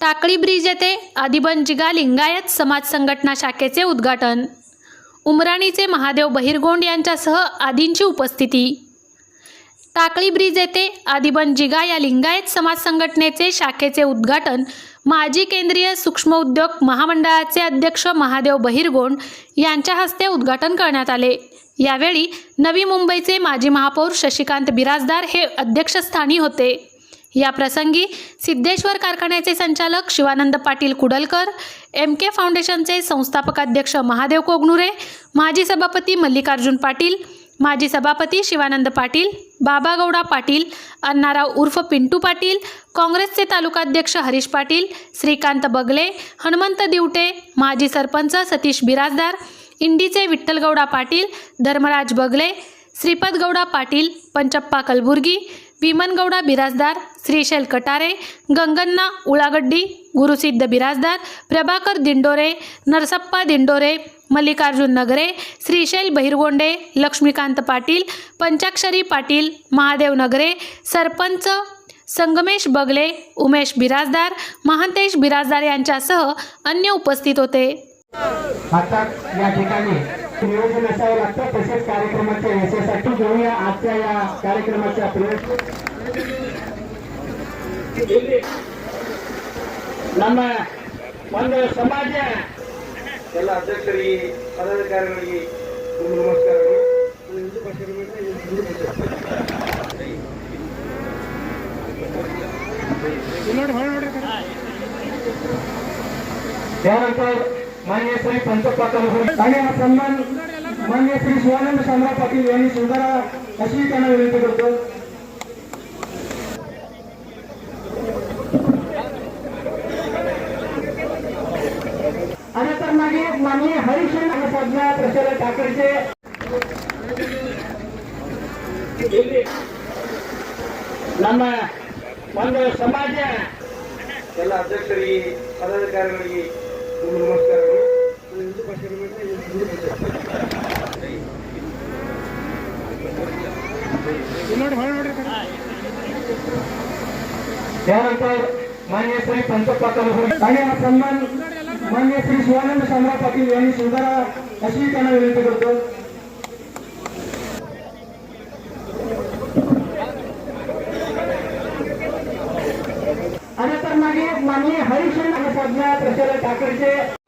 Takli bridge येथे आदिबंजिगा लिंगायत समाज संघटना शाखेचे उद्घाटन. उमराणीचे महादेव बहिरगोंड यांच्यासह आदींची उपस्थिती. टाकळी ब्रिज येथे आदिबंजिगा या लिंगायत समाज संघटनेचे शाखेचे उद्घाटन माजी केंद्रीय सूक्ष्म उद्योग महामंडळाचे अध्यक्ष महादेव बहिरगोंड यांच्या हस्ते उद्घाटन करण्यात आले. यावेळी नवी मुंबईचे माजी महापौर शशिकांत बिराजदार हे अध्यक्षस्थानी होते. या प्रसंगी सिद्धेश्वर कारखान्याचे संचालक शिवानंद पाटील कुडलकर एम के फाउंडेशनचे संस्थापकाध्यक्ष महादेव कोगनुरे माजी सभापती मल्लिकार्जुन पाटील माजी सभापती शिवानंद पाटील बाबा गौडा पाटील अण्णाराव उर्फ पिंटू पाटील काँग्रेसचे तालुकाध्यक्ष हरीश पाटील श्रीकांत बगले हनुमंत दिवटे माजी सरपंच सतीश बिराजदार इंडीचे विठ्ठलगौडा पाटील धर्मराज बगले श्रीपद गौडा पाटील पंचप्पा कलबुर्गी विमनगौडा बिराजदार श्रीशैल कटारे गंगन्ना उळागड्डी गुरुसिद्ध बिराजदार प्रभाकर दिंडोरे नरसप्पा दिंडोरे मल्लिकार्जुन नगरे श्रीशैल बहिरगोंडे लक्ष्मीकांत पाटील पंचाक्षरी पाटील महादेव नगरे सरपंच संगमेश बगले उमेश बिराजदार महांतेश बिराजदार यांच्यासह अन्य उपस्थित होते. आता या ठिकाणी नियोजन असावं लागतं. तसेच कार्यक्रमाच्या ಕಾರ್ಯಕ್ರಮಕ್ಕೆ ಪ್ರವೇಶ ಇಲ್ಲಿ ನಮ್ಮ ಒಂದು ಸಮಾಜ ಎಲ್ಲ ಅಧ್ಯಕ್ಷರಿಗೆ ಪದಾಧಿಕಾರಿಗಳಿಗೆ ನಮಸ್ಕಾರಗಳು ಹಿಂದೂ ನೋಡಿ ನೋಡಿ ಯಾರಂತ ಮಾನ್ಯ ಶ್ರೀ ಪಂಚಪಾತ ಸನ್ಮಾನ मान्य श्री शिवानंद शामराव पाटील यांनी सुंदरा अशी त्यांना विनंती करतो आणि तर मागे माननीय हरिशन आणि साधना प्रशाला ठाकरेचे ಇಲ್ಲಿ ನಮ್ಮ ಒಂದು ಸಮಾಜ ಎಲ್ಲ ಅಧ್ಯಕ್ಷರಿಗೆ ಪದಾಧಿಕಾರಿಗಳಿಗೆ ತುಂಬ ನಮಸ್ಕಾರಗಳು त्यानंतर मान्य श्री पंतप्रधान आणि हा सन्मान मान्य श्री शिवानंद शामराव पाटील यांनी स्वीकारा अशी त्यांना विनंती करतो. आणि तर मागे माननीय हरिशन प्रचार ठाकरेचे